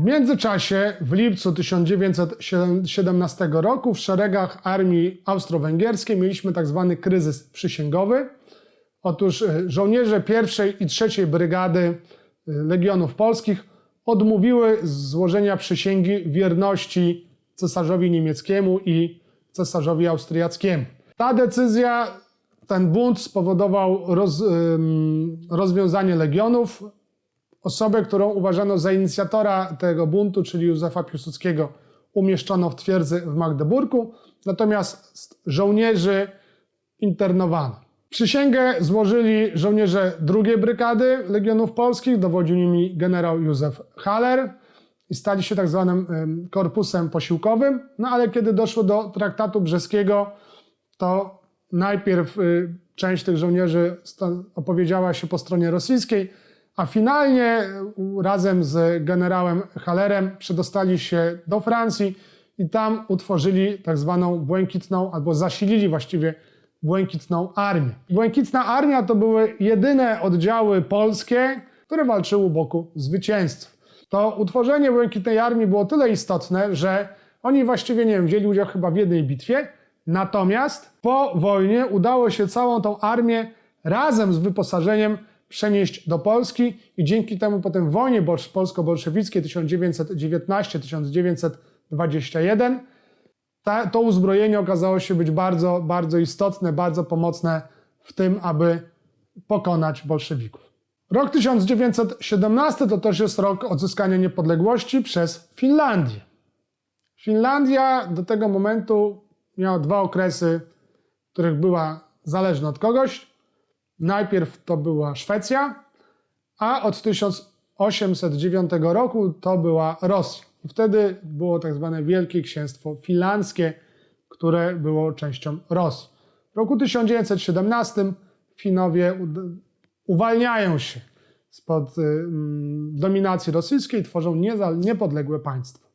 W międzyczasie, w lipcu 1917 roku, w szeregach armii austro-węgierskiej mieliśmy tak zwany kryzys przysięgowy. Otóż e, żołnierze pierwszej i trzeciej brygady e, Legionów Polskich odmówiły złożenia przysięgi wierności cesarzowi niemieckiemu i cesarzowi austriackiemu. Ta decyzja, ten bunt spowodował roz, rozwiązanie legionów. Osobę, którą uważano za inicjatora tego buntu, czyli Józefa Piłsudskiego, umieszczono w twierdzy w Magdeburgu, natomiast żołnierzy internowano. Przysięgę złożyli żołnierze drugiej brygady Legionów Polskich, dowodził nimi generał Józef Haller i stali się tak zwanym em, korpusem posiłkowym. No ale kiedy doszło do traktatu brzeskiego, to najpierw y, część tych żołnierzy opowiedziała się po stronie rosyjskiej, a finalnie razem z generałem Hallerem przedostali się do Francji i tam utworzyli tak zwaną błękitną, albo zasilili właściwie Błękitną Armię. Błękitna Armia to były jedyne oddziały polskie, które walczyły u boku zwycięstw. To utworzenie Błękitnej Armii było tyle istotne, że oni właściwie, nie wiem, wzięli udział chyba w jednej bitwie, natomiast po wojnie udało się całą tą armię razem z wyposażeniem przenieść do Polski i dzięki temu potem wojnie bolsz- polsko-bolszewickiej 1919-1921 ta, to uzbrojenie okazało się być bardzo, bardzo istotne, bardzo pomocne w tym, aby pokonać bolszewików. Rok 1917 to też jest rok odzyskania niepodległości przez Finlandię. Finlandia do tego momentu miała dwa okresy, w których była zależna od kogoś. Najpierw to była Szwecja, a od 1809 roku to była Rosja. I wtedy było tak zwane Wielkie Księstwo Finlandzkie, które było częścią Rosji. W roku 1917 Finowie uwalniają się spod y, mm, dominacji rosyjskiej tworzą niepodległe państwo.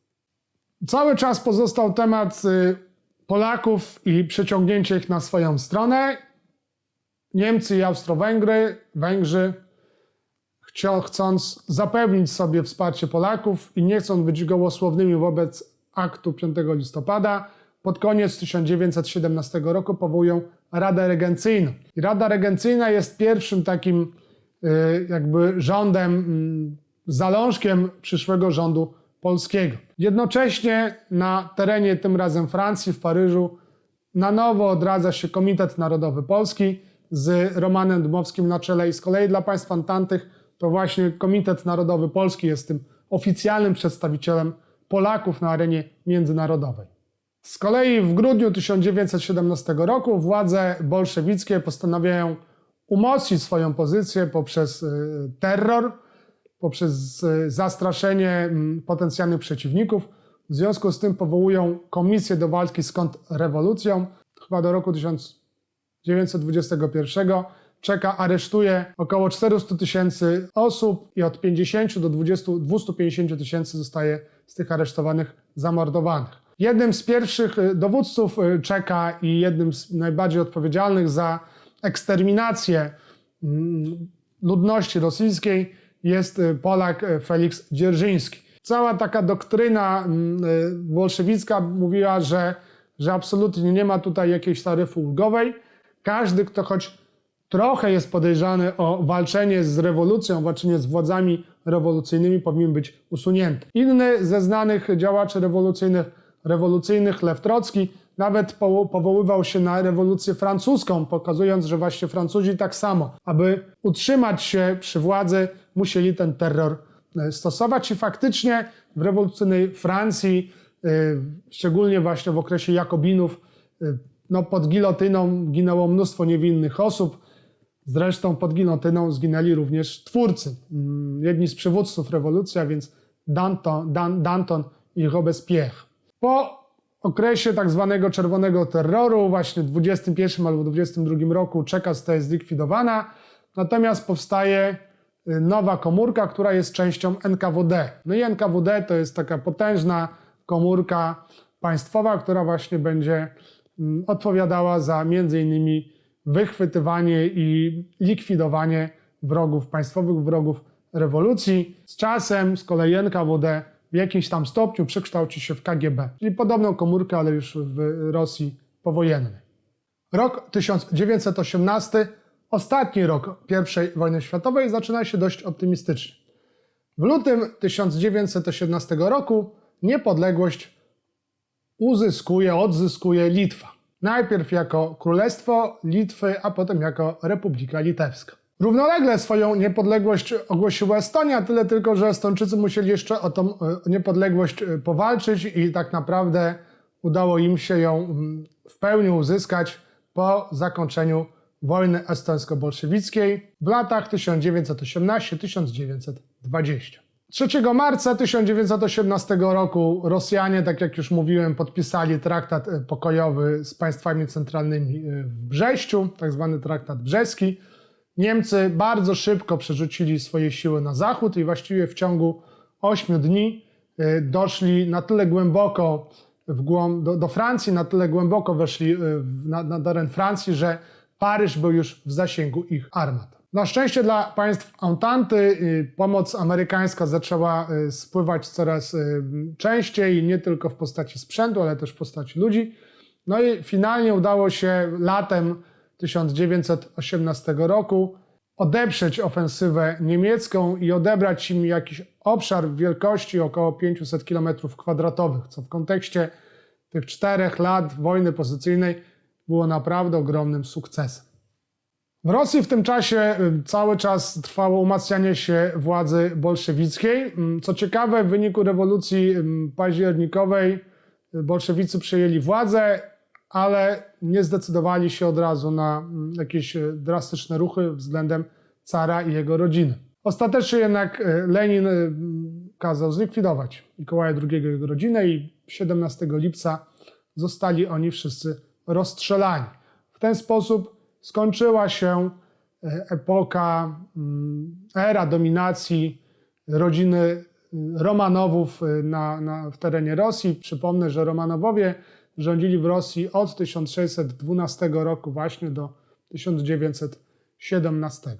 Cały czas pozostał temat y, Polaków i przeciągnięcie ich na swoją stronę. Niemcy i Austro-Węgry, Węgrzy chcąc zapewnić sobie wsparcie Polaków i nie chcąc być gołosłownymi wobec aktu 5 listopada, pod koniec 1917 roku powołują Radę Regencyjną. I Rada Regencyjna jest pierwszym takim y, jakby rządem, mm, zalążkiem przyszłego rządu polskiego. Jednocześnie na terenie tym razem Francji, w Paryżu, na nowo odradza się Komitet Narodowy Polski z Romanem Dmowskim na czele i z kolei dla państw antantych to właśnie Komitet Narodowy Polski jest tym oficjalnym przedstawicielem Polaków na arenie międzynarodowej. Z kolei w grudniu 1917 roku władze bolszewickie postanawiają umocnić swoją pozycję poprzez y, terror, poprzez y, zastraszenie potencjalnych przeciwników. W związku z tym powołują komisję do walki z kontrrewolucją. Chyba do roku 1921 czeka, aresztuje około 400 tysięcy osób i od 50 do 20, 250 tysięcy zostaje z tych aresztowanych zamordowanych. Jednym z pierwszych y, dowódców y, czeka i jednym z najbardziej odpowiedzialnych za eksterminację mm, ludności rosyjskiej jest y, Polak Feliks Dzierżyński. Cała taka doktryna mm, bolszewicka mówiła, że, że absolutnie nie ma tutaj jakiejś taryfy ulgowej. Każdy, kto choć trochę jest podejrzany o walczenie z rewolucją, walczenie z władzami rewolucyjnymi, powinien być usunięty. Inny ze znanych działaczy rewolucyjnych, rewolucyjnych Lew Trocki, nawet po, powoływał się na rewolucję francuską, pokazując, że właśnie Francuzi tak samo, aby utrzymać się przy władzy, musieli ten terror e, stosować i faktycznie w rewolucyjnej Francji, e, szczególnie właśnie w okresie Jakobinów, e, no pod gilotyną ginęło mnóstwo niewinnych osób. Zresztą pod gilotyną zginęli również twórcy, mm, jedni z przywódców rewolucji, a więc Danton, Dan, Danton i Robespierre. Po okresie tak zwanego czerwonego terroru, właśnie w 21 albo 22 roku czeka zostaje zlikwidowana, natomiast powstaje y, nowa komórka, która jest częścią NKWD. No i NKWD to jest taka potężna komórka państwowa, która właśnie będzie odpowiadała za innymi wychwytywanie i likwidowanie wrogów państwowych, wrogów rewolucji. Z czasem z kolei NKWD w jakimś tam stopniu przekształci się w KGB, czyli podobną komórkę, ale już w Rosji powojennej. Rok 1918, ostatni rok I wojny światowej, zaczyna się dość optymistycznie. W lutym 1918 roku niepodległość uzyskuje, odzyskuje Litwa. Najpierw jako Królestwo Litwy, a potem jako Republika Litewska. Równolegle swoją niepodległość ogłosiła Estonia, tyle tylko, że Estończycy musieli jeszcze o tą e, niepodległość e, powalczyć i tak naprawdę udało im się ją w pełni uzyskać po zakończeniu wojny estońsko-bolszewickiej w latach 1918-1920. 3 marca 1918 roku Rosjanie, tak jak już mówiłem, podpisali traktat e, pokojowy z państwami centralnymi e, w Brześciu, tak zwany traktat brzeski. Niemcy bardzo szybko przerzucili swoje siły na zachód i właściwie w ciągu 8 dni e, doszli na tyle głęboko głąb, do, do Francji, na tyle głęboko weszli na, na teren Francji, że Paryż był już w zasięgu ich armat. Na szczęście dla państw Entanty y, pomoc amerykańska zaczęła y, spływać coraz y, częściej, nie tylko w postaci sprzętu, ale też w postaci ludzi. No i finalnie udało się latem 1918 roku odeprzeć ofensywę niemiecką i odebrać im jakiś obszar wielkości około 500 km2, co w kontekście tych czterech lat wojny pozycyjnej było naprawdę ogromnym sukcesem. W Rosji w tym czasie y, cały czas trwało umacnianie się władzy bolszewickiej. Mm, Co ciekawe, w wyniku rewolucji mm, październikowej y, bolszewicy przejęli władzę, ale nie zdecydowali się od razu na mm, jakieś y, drastyczne ruchy względem cara i jego rodziny. Ostatecznie jednak Lenin kazał zlikwidować Mikołaja II i jego rodzinę i 17 lipca zostali oni wszyscy rozstrzelani. W ten sposób skończyła się e, epoka, mm, era dominacji rodziny y, Romanowów y, na, na, w terenie Rosji. Przypomnę, że Romanowowie rządzili w Rosji od 1612 roku właśnie do 1917.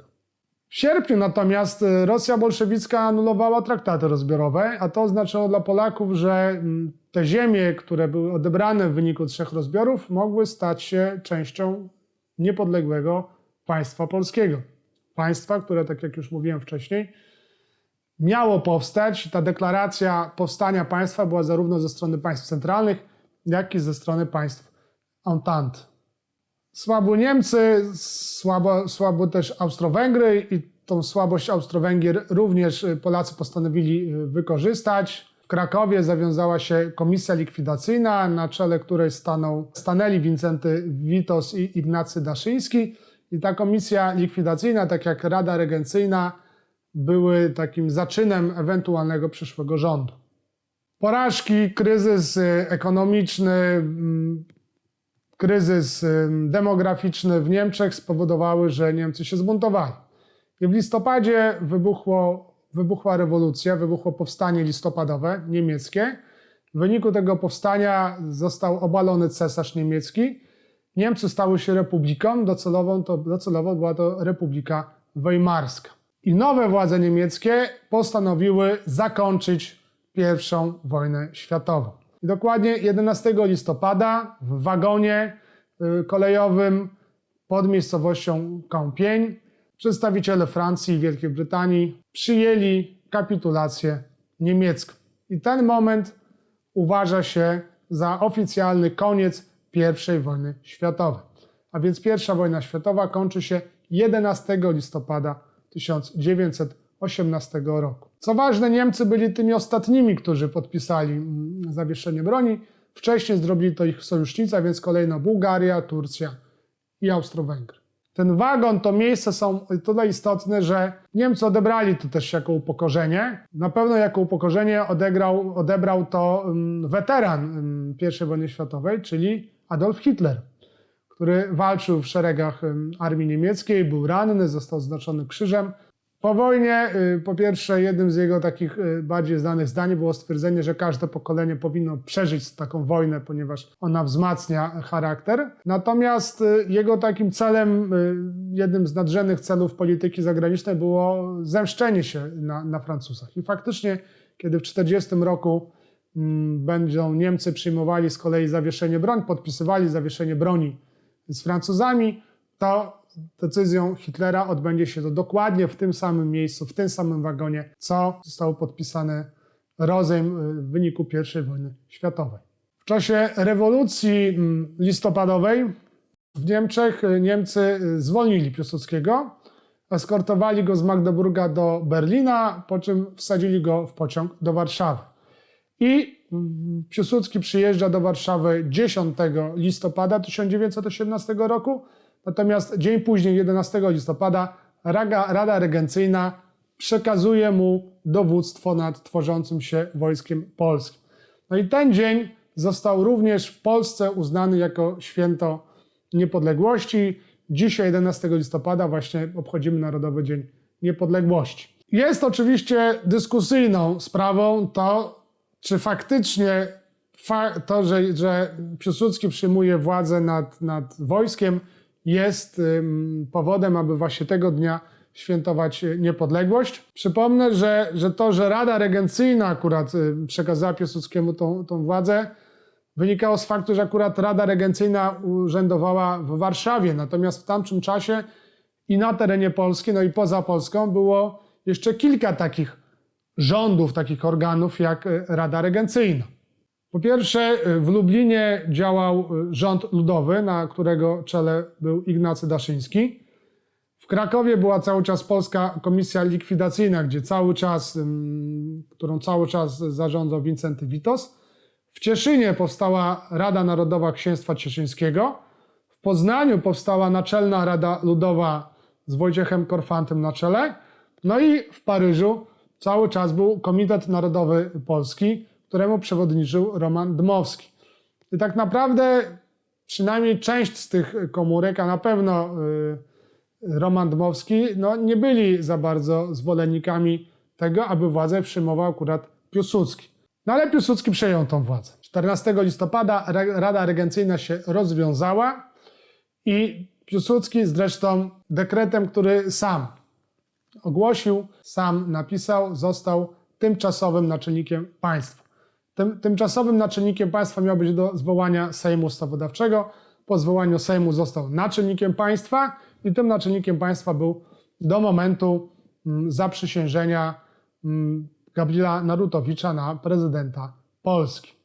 W sierpniu natomiast Rosja bolszewicka anulowała traktaty rozbiorowe, a to oznaczało dla Polaków, że mm, te ziemie, które były odebrane w wyniku trzech rozbiorów, mogły stać się częścią niepodległego państwa polskiego. Państwa, które, tak jak już mówiłem wcześniej, miało powstać. Ta deklaracja powstania państwa była zarówno ze strony państw centralnych, jak i ze strony państw Entente. Słabo Niemcy, słabo, słabo też Austro-Węgry i tą słabość Austro-Węgier również Polacy postanowili wykorzystać. W Krakowie zawiązała się komisja likwidacyjna, na czele której stanął, stanęli Wincenty Witos i Ignacy Daszyński. I ta komisja likwidacyjna, tak jak Rada Regencyjna, były takim zaczynem ewentualnego przyszłego rządu. Porażki, kryzys y, ekonomiczny, mm, kryzys y, demograficzny w Niemczech spowodowały, że Niemcy się zbuntowali. I w listopadzie wybuchło wybuchła rewolucja, wybuchło powstanie listopadowe niemieckie. W wyniku tego powstania został obalony cesarz niemiecki. Niemcy stały się republiką, docelową to, docelowo była to Republika Weimarska. I nowe władze niemieckie postanowiły zakończyć I wojnę światową. I dokładnie 11 listopada w wagonie y, kolejowym pod miejscowością Compiègne przedstawiciele Francji i Wielkiej Brytanii przyjęli kapitulację niemiecką. I ten moment uważa się za oficjalny koniec I wojny światowej. A więc I wojna światowa kończy się 11 listopada 1918 roku. Co ważne, Niemcy byli tymi ostatnimi, którzy podpisali mm, zawieszenie broni. Wcześniej zrobili to ich sojusznicy, a więc kolejno Bułgaria, Turcja i Austro-Węgry. Ten wagon, to miejsce są tyle istotne, że Niemcy odebrali to też jako upokorzenie. Na pewno jako upokorzenie odegrał, odebrał to um, weteran um, I wojny światowej, czyli Adolf Hitler, który walczył w szeregach um, armii niemieckiej, był ranny, został znaczony krzyżem. Po wojnie, y, po pierwsze, jednym z jego takich y, bardziej znanych zdań było stwierdzenie, że każde pokolenie powinno przeżyć taką wojnę, ponieważ ona wzmacnia charakter. Natomiast y, jego takim celem, jednym z nadrzędnych celów polityki zagranicznej było zemszczenie się na, na Francuzach. I faktycznie kiedy w 40 roku mm, będą Niemcy przyjmowali z kolei zawieszenie broni, podpisywali zawieszenie broni z Francuzami, to decyzją Hitlera odbędzie się to dokładnie w tym samym miejscu, w tym samym wagonie, co zostało podpisane rozejm y, w wyniku I wojny światowej. W czasie rewolucji mm, listopadowej w Niemczech y, Niemcy y, zwolnili Piłsudskiego, eskortowali go z Magdeburga do Berlina, po czym wsadzili go w pociąg do Warszawy. I mm, Piłsudski przyjeżdża do Warszawy 10 listopada 1918 roku, natomiast dzień później, 11 listopada, Rada, Rada Regencyjna przekazuje mu dowództwo nad tworzącym się wojskiem polskim. No i ten dzień został również w Polsce uznany jako święto niepodległości. Dzisiaj, 11 listopada, właśnie obchodzimy Narodowy Dzień Niepodległości. Jest oczywiście dyskusyjną sprawą to, czy faktycznie fa to, że, że Piłsudski przyjmuje władzę nad, nad wojskiem, jest powodem, aby właśnie tego dnia świętować y, niepodległość. Przypomnę, że, że to, że Rada Regencyjna akurat y, przekazała Piłsudskiemu tą, tą władzę, wynikało z faktu, że akurat Rada Regencyjna urzędowała w Warszawie, natomiast w tamtym czasie i na terenie Polski, no i poza Polską było jeszcze kilka takich rządów, takich organów jak y, Rada Regencyjna. Po pierwsze, y, w Lublinie działał y, rząd ludowy, na którego czele był Ignacy Daszyński. W Krakowie była cały czas Polska Komisja Likwidacyjna, gdzie cały czas, którą cały czas zarządzał Wincenty Witos. W Cieszynie powstała Rada Narodowa Księstwa Cieszyńskiego. W Poznaniu powstała Naczelna Rada Ludowa z Wojciechem Korfantem na czele. No i w Paryżu cały czas był Komitet Narodowy Polski, któremu przewodniczył Roman Dmowski. I tak naprawdę przynajmniej część z tych komórek, a na pewno y, Roman Dmowski, no, nie byli za bardzo zwolennikami tego, aby władzę przyjmował akurat Piłsudski. No ale Piłsudski przejął tą władzę. 14 listopada Ra- Rada Regencyjna się rozwiązała i Piłsudski zresztą dekretem, który sam ogłosił, sam napisał, został tymczasowym naczelnikiem państwa. Tym, tymczasowym naczelnikiem państwa miał być do zwołania Sejmu Ustawodawczego. Po zwołaniu Sejmu został naczelnikiem państwa i tym naczelnikiem państwa był do momentu mm, zaprzysiężenia mm, Gabriela Narutowicza na prezydenta Polski.